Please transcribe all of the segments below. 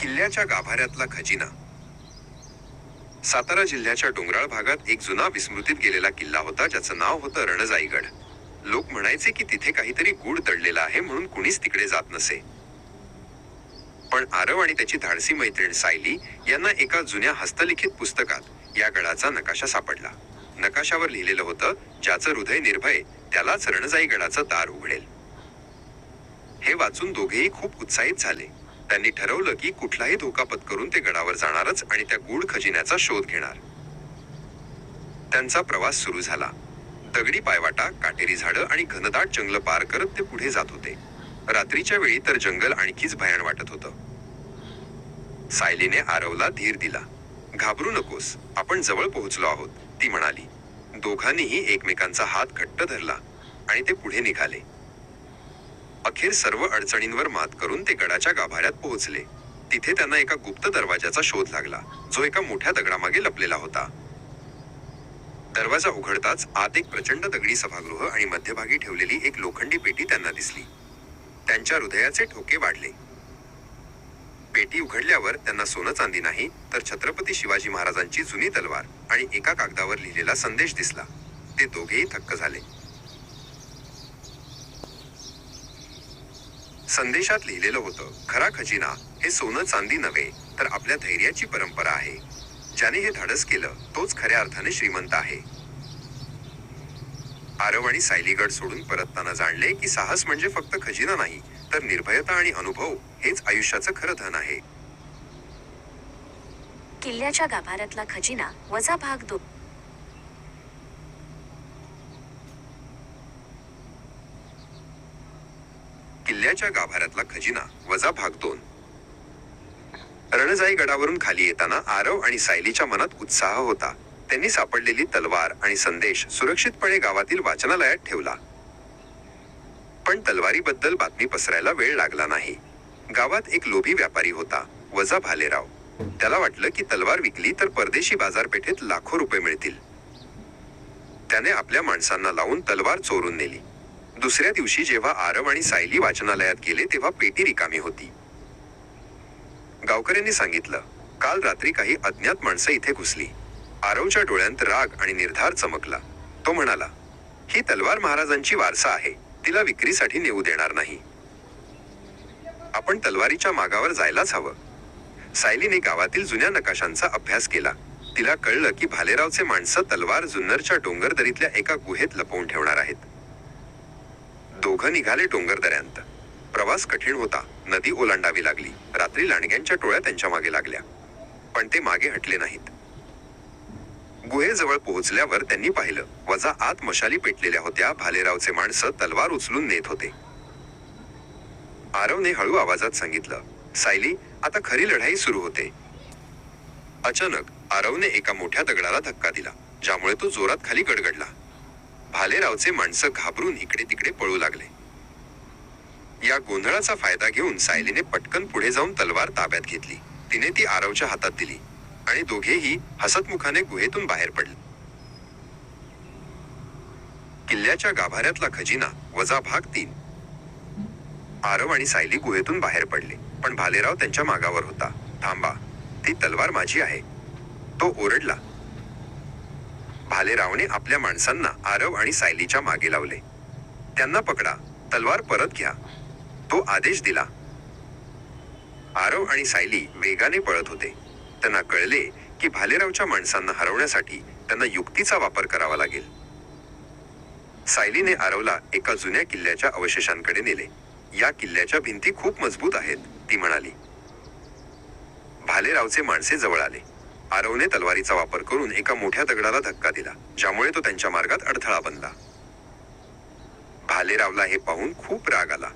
किल्ल्याच्या गाभाऱ्यातला खजिना. सातारा जिल्ह्याच्या डोंगराळ भागात एक जुना विस्मृतीत गेलेला किल्ला होता ज्याचं नाव होतं रणजाईगड. लोक म्हणायचे की तिथे काहीतरी गूढ दडलेला आहे म्हणून कुणीच तिकडे जात नसे. पण आरव आणि त्याची धाडसी मैत्रीण सायली यांना एका जुन्या हस्तलिखित पुस्तकात या गडाचा नकाशा सापडला. नकाशावर लिहिलेलं होतं ज्याचं हृदय निर्भय त्यालाच रणजाई गडाचं दार उघडेल. हे वाचून दोघेही खूप उत्साहित झाले. त्यांनी ठरवलं की कुठलाही धोका पत्करून ते गडावर जाणारच आणि त्या गूढ खजिन्याचा शोध घेणार. त्यांचा प्रवास सुरू झाला. दगडी पायवाटा काटेरी झाडं आणि घनदाट जंगल पार करत ते पुढे जात होते. रात्रीच्या वेळी तर जंगल आणखीच भयान वाटत होतं. सायलीने आरवला धीर दिला. घाबरू नकोस आपण जवळ पोहोचलो आहोत ती म्हणाली. दोघांनीही एकमेकांचा हात घट्ट धरला आणि ते पुढे निघाले. अखेर सर्व अडचणींवर मात करून ते गडाच्या गाभाऱ्यात पोहोचले. तिथे त्यांना एका गुप्त दरवाजाचा शोध लागला. जो एका मोठ्या दगडामागे लपलेला होता. दरवाजा उघडताच आत एक प्रचंड दगडी सभागृह आणि मध्यभागी ठेवलेली एक लोखंडी पेटी त्यांना दिसली. त्यांच्या हृदयाचे ठोके वाढले. पेटी उघडल्यावर त्यांना सोनं चांदी नाही तर छत्रपती शिवाजी महाराजांची जुनी तलवार आणि एका कागदावर लिहिलेला संदेश दिसला. ते दोघेही थक्क झाले. संदेशात लिहिलेलं होतं खरा खजिना हे सोनं चांदी नव्हे तर आपल्या धैर्याची परंपरा आहे. ज्याने हे धाडस केलं तोच खऱ्या अर्थाने श्रीमंत आहे. आरव आणि सायलीगड सोडून परतताना जाणले की साहस म्हणजे फक्त खजिना नाही तर निर्भयता आणि अनुभव हेच आयुष्याचं खरं धन आहे. किल्ल्याच्या गाभाऱ्यातला खजिना वजा भाग दो किल्ल्याच्या गाभाऱ्यातला खजिना वजा भाग दोन. रणजाई गडावरून खाली येताना आरव आणि सायलीच्या मनात उत्साह होता. त्यांनी सापडलेली तलवार आणि संदेश सुरक्षितपणे गावातील वाचनालयात ठेवला. पण तलवारीबद्दल बातमी पसरायला वेळ लागला नाही. गावात एक लोभी व्यापारी होता वजा भालेराव. त्याला वाटलं की तलवार विकली तर परदेशी बाजारपेठेत लाखो रुपये मिळतील. त्याने आपल्या माणसांना लावून तलवार चोरून नेली. दुसऱ्या दिवशी जेव्हा आरव आणि सायली वाचनालयात गेले तेव्हा पेटी रिकामी होती. गावकऱ्यांनी सांगितलं काल रात्री काही अज्ञात माणसं इथे घुसली. आरवच्या डोळ्यांत राग आणि निर्धार चमकला. तो म्हणाला ही तलवार महाराजांची वारसा आहे. तिला विक्रीसाठी नेऊ देणार नाही. आपण तलवारीच्या मागावर जायलाच हवं. सायलीने गावातील जुन्या नकाशांचा अभ्यास केला. तिला कळलं की भालेरावचे माणसं तलवार जुन्नरच्या डोंगरदरीतल्या एका गुहेत लपवून ठेवणार आहेत. दोघं निघाले डोंगरदऱ्यांत प्रवास कठीण होता. नदी ओलांडावी लागली. रात्री लांडग्यांच्या टोळ्या त्यांच्या मागे लागल्या. पण ते मागे हटले नाहीत. गुहेजवळ पोहोचल्यावर त्यांनी पाहिलं वजा आत मशाली पेटलेल्या होत्या. भालेरावचे माणसं तलवार उचलून नेत होते. आरवने हळू आवाजात सांगितलं सायली आता खरी लढाई सुरू होते. अचानक आरवने एका मोठ्या दगडाला धक्का दिला ज्यामुळे तो जोरात खाली गडगडला. भालेरावचे माणसं घाबरून इकडे तिकडे पळू लागले. या गोंधळाचा फायदा घेऊन सायलीने पटकन पुढे जाऊन तलवार ताब्यात घेतली. तिने ती आरवच्या हातात दिली आणि दोघेही हसतमुखाने गुहेतून बाहेर पडले. किल्ल्याच्या गाभाऱ्यातला खजिना वजा भाग तीन. आरव आणि सायली गुहेतून बाहेर पडले पण भालेराव त्यांच्या मागावर होता. थांबा ती तलवार माझी आहे. तो ओरडला भालेरावने आपल्या माणसांना आरव आणि सायलीच्या मागे लावले. त्यांना पकडा तलवार परत घ्या. तो आदेश दिला. आरव आणि सायली वेगाने पळत होते. त्यांना कळले की भालेरावच्या माणसांना हरवण्यासाठी त्यांना युक्तीचा वापर करावा लागेल. सायलीने आरवला एका जुन्या किल्ल्याच्या अवशेषांकडे नेले. या किल्ल्याच्या भिंती खूप मजबूत आहेत ती म्हणाली. भालेरावचे माणसे जवळ आले. आरवने तलवारीचा वापर करून एका मोठ्या दगडाला धक्का दिला ज्यामुळे तो त्यांच्या मार्गात अडथळा बनला. भालेरावला हे पाहून खूप राग आला.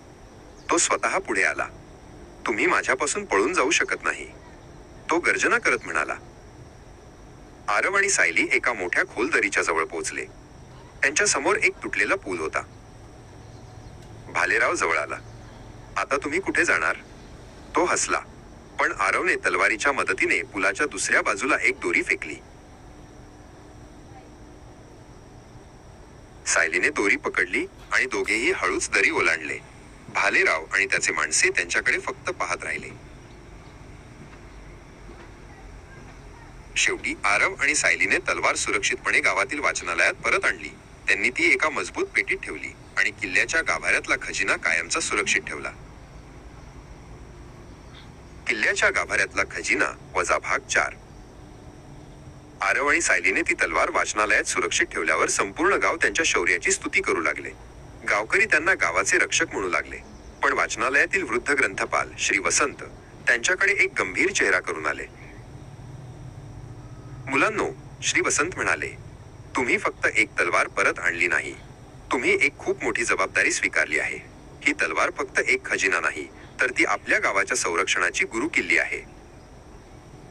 तो स्वतः पुढे आला. तुम्ही माझ्यापासून पळून जाऊ शकत नाही तो गर्जना करत म्हणाला. आरव आणि सायली एका मोठ्या खोल दरीच्या जवळ पोहोचले. त्यांच्यासमोर एक तुटलेला पूल होता. भालेराव जवळ आला. आता तुम्ही कुठे जाणार? तो हसला. पण आरवने तलवारीच्या मदतीने पुलाच्या दुसऱ्या बाजूला एक दोरी फेकली. सायलीने दोरी पकडली आणि दोघेही हळूच दरी ओलांडले. भालेराव आणि त्याचे माणसे त्यांच्याकडे फक्त पाहत राहिले. शेवटी आरव आणि सायलीने तलवार सुरक्षितपणे गावातील वाचनालयात परत आणली. त्यांनी ती एका मजबूत पेटीत ठेवली आणि किल्ल्याच्या गाभाऱ्यातला खजिना कायमचा सुरक्षित ठेवला. किल्ल्याच्या गाभाऱ्यातला खजिना वजा भाग चार. आरव आणि सायलीने ती तलवार वाचनालयात सुरक्षित ठेवल्यावर संपूर्ण गाव त्यांच्या शौर्याची स्तुती करू लागले. गावकरी त्यांना गावाचे रक्षक म्हणू लागले. पण वाचनालयातील वृद्ध ग्रंथपाल श्री वसंत त्यांच्याकडे एक गंभीर चेहरा करून आले. मुलांनो श्री वसंत म्हणाले तुम्ही फक्त एक तलवार परत आणली नाही. तुम्ही एक खूप मोठी जबाबदारी स्वीकारली आहे. ही तलवार फक्त एक खजिना नाही. तर ती आपल्या गावाच्या संरक्षणाची गुरु किल्ली आहे.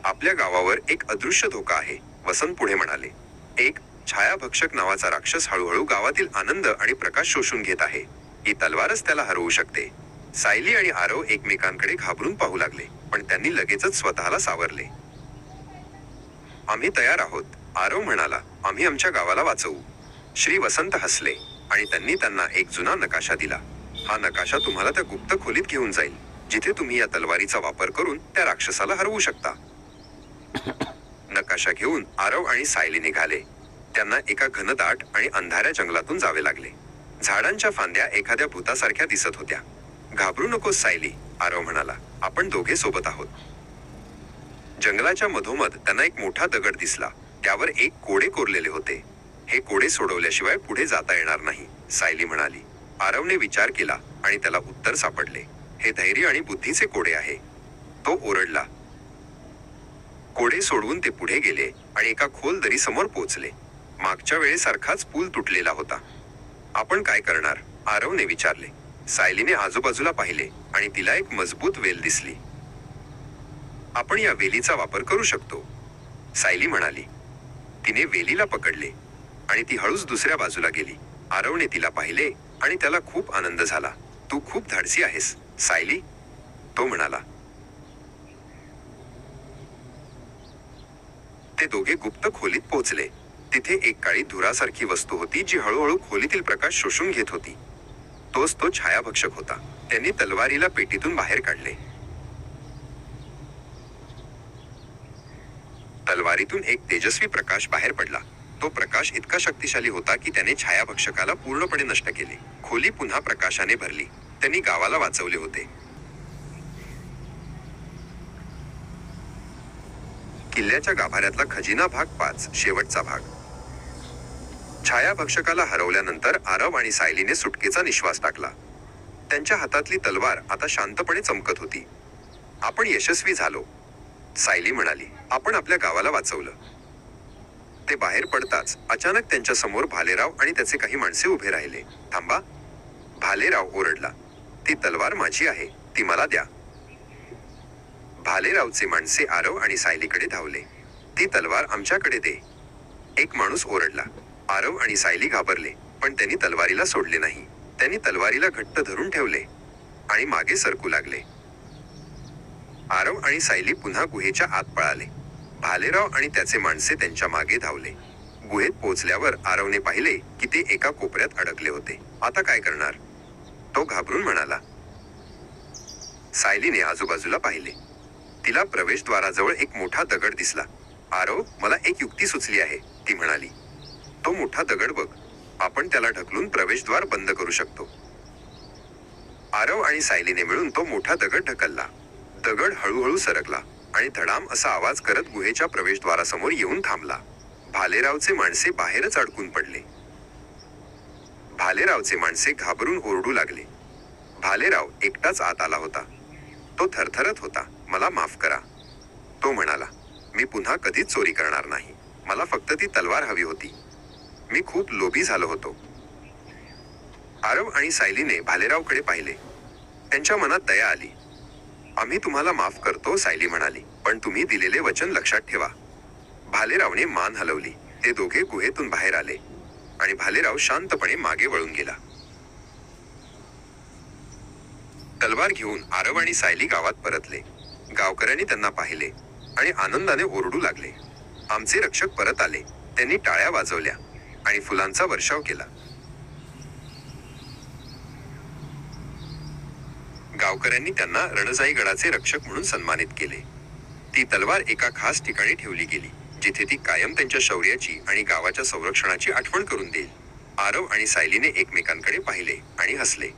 आपल्या गावावर एक अदृश्य धोका आहे वसंत पुढे म्हणाले. एक छायाभक्षक नावाचा राक्षस हळूहळू गावातील आनंद आणि प्रकाश शोषून घेत आहे. ही तलवारच त्याला हरवू शकते. सायली आणि आरव एकमेकांकडे घाबरून पाहू लागले पण त्यांनी लगेचच स्वतःला सावरले. आम्ही तयार आहोत आरव म्हणाला. आम्ही आमच्या गावाला वाचवू. श्री वसंत हसले आणि त्यांनी त्यांना एक जुना नकाशा दिला. हा नकाशा तुम्हाला त्या गुप्त खोलीत घेऊन जाईल जिथे तुम्ही या तलवारीचा वापर करून त्या राक्षसाला हरवू शकता. नकाशा घेऊन आरव आणि सायली निघाले. त्यांना एका घनदाट आणि अंधाऱ्या जंगलातून जावे लागले. झाडांच्या फांद्या एखाद्या भूतासारख्या दिसत होत्या. घाबरू नकोस सायली आरव म्हणाला. आपण दोघे सोबत आहोत. जंगलाच्या मधोमध त्यांना एक मोठा दगड दिसला. त्यावर एक कोडे कोरलेले होते. हे कोडे सोडवल्याशिवाय पुढे जाता येणार नाही सायली म्हणाली. आरवने विचार केला आणि त्याला उत्तर सापडले. हे धैर्य आणि बुद्धीचे कोडे आहे. तो ओरडला. कोडे सोडवून ते पुढे गेले आणि एका खोल दरी समोर पोहोचले. मागच्या वेळेसारखाच पूल तुटलेला होता. आपण काय करणार? आरवने विचारले. सायलीने आजूबाजूला पाहिले आणि तिला एक मजबूत वेल दिसली. आपण या वेलीचा वापर करू शकतो. सायली म्हणाली. तिने वेलीला पकडले आणि ती हळूच दुसऱ्या बाजूला गेली. आरवने तिला पाहिले आणि त्याला खूप आनंद झाला. तू खूप धाडसी आहेस सायली तो म्हणाला. ते दोघे गुप्त खोलीत पोहोचले. तिथे एक काळी धुरासारखी वस्तू होती जी हळूहळू खोलीतील प्रकाश शोषून घेत होती. तोच तो छायाभक्षक होता. त्यांनी तलवारीला पेटीतून बाहेर काढले. तलवारीतून एक तेजस्वी प्रकाश बाहेर पडला. तो प्रकाश इतका शक्तिशाली होता की त्याने छायाभक्षकाला पूर्णपणे नष्ट केले. खोली पुन्हा प्रकाशाने भरली. त्यांनी गावाला वाचवले होते. किल्ल्याच्या गाभाऱ्यातला खजिना भाग पाच शेवटचा भाग. छायाभक्षकाला हरवल्यानंतर आरव आणि सायलीने सुटकेचा निश्वास टाकला. त्यांच्या हातातली तलवार आता शांतपणे चमकत होती. आपण यशस्वी झालो सायली म्हणाली. आपण आपल्या गावाला वाचवलं. ते बाहेर पडताच अचानक त्यांच्यासमोर भालेराव आणि त्याचे काही माणसे उभे राहिले. थांबा. भालेराव ओरडला. ती तलवार माझी आहे. ती मला द्या. भालेरावचे माणसे आरव आणि सायलीकडे धावले. ती तलवार आमच्याकडे दे. एक माणूस ओरडला. आरव आणि सायली घाबरले पण त्यांनी तलवारीला सोडले नाही. त्यांनी तलवारीला घट्ट धरून ठेवले आणि मागे सरकू लागले. आरव आणि सायली पुन्हा गुहेच्या आत पळाले. भालेराव आणि त्याचे माणसे त्यांच्या मागे धावले. गुहेत पोहोचल्यावर आरवने पाहिले की ते एका कोपऱ्यात अडकले होते. आता काय करणार? तो घाबरून म्हणाला सायलीने आजूबाजूला पाहिले. तिला प्रवेशद्वाराजवळ एक मोठा दगड दिसला. आरव मला एक युक्ती सुचली आहे ती म्हणाली. तो मोठा दगड बघ. आपण त्याला ढकलून प्रवेशद्वार बंद करू शकतो. आरव आणि सायलीने मिळून तो मोठा दगड ढकलला. दगड हळूहळू सरकला. आणि धडाम असा आवाज करत गुहेच्या प्रवेशद्वारासमोर येऊन थांबला. भालेरावचे माणसे बाहेरच अडकून पडले. भालेरावचे माणसे घाबरून ओरडू लागले. भालेराव एकटाच आत आला होता. तो थरथरत होता. मला माफ करा. तो म्हणाला मी पुन्हा कधीच चोरी करणार नाही. मला फक्त ती तलवार हवी होती. मी खूप लोभी झालो होतो. आरव आणि सायलीने भालेरावकडे पाहिले. त्यांच्या मनात दया आली. आम्ही तुम्हाला माफ करतो सायली म्हणाली. पण तुम्ही दिलेले वचन लक्षात ठेवा. भालेरावने मान हलवली. ते दोघे गुहेतून बाहेर आले. आणि भालेराव शांतपणे मागे वळून गेला. तलवार घेऊन आरव आणि सायली गावात परतले. गावकऱ्यांनी त्यांना पाहिले आणि आनंदाने ओरडू लागले. आमचे रक्षक परत आले. त्यांनी टाळ्या वाजवल्या आणि फुलांचा वर्षाव केला. गावकऱ्यांनी त्यांना रणजाई गडाचे रक्षक म्हणून सन्मानित केले. ती तलवार एका खास ठिकाणी ठेवली गेली जिथे ती कायम त्यांच्या शौर्याची आणि गावाच्या संरक्षणाची आठवण करून देईल. आरव आणि सायलीने एकमेकांकडे पाहिले आणि हसले.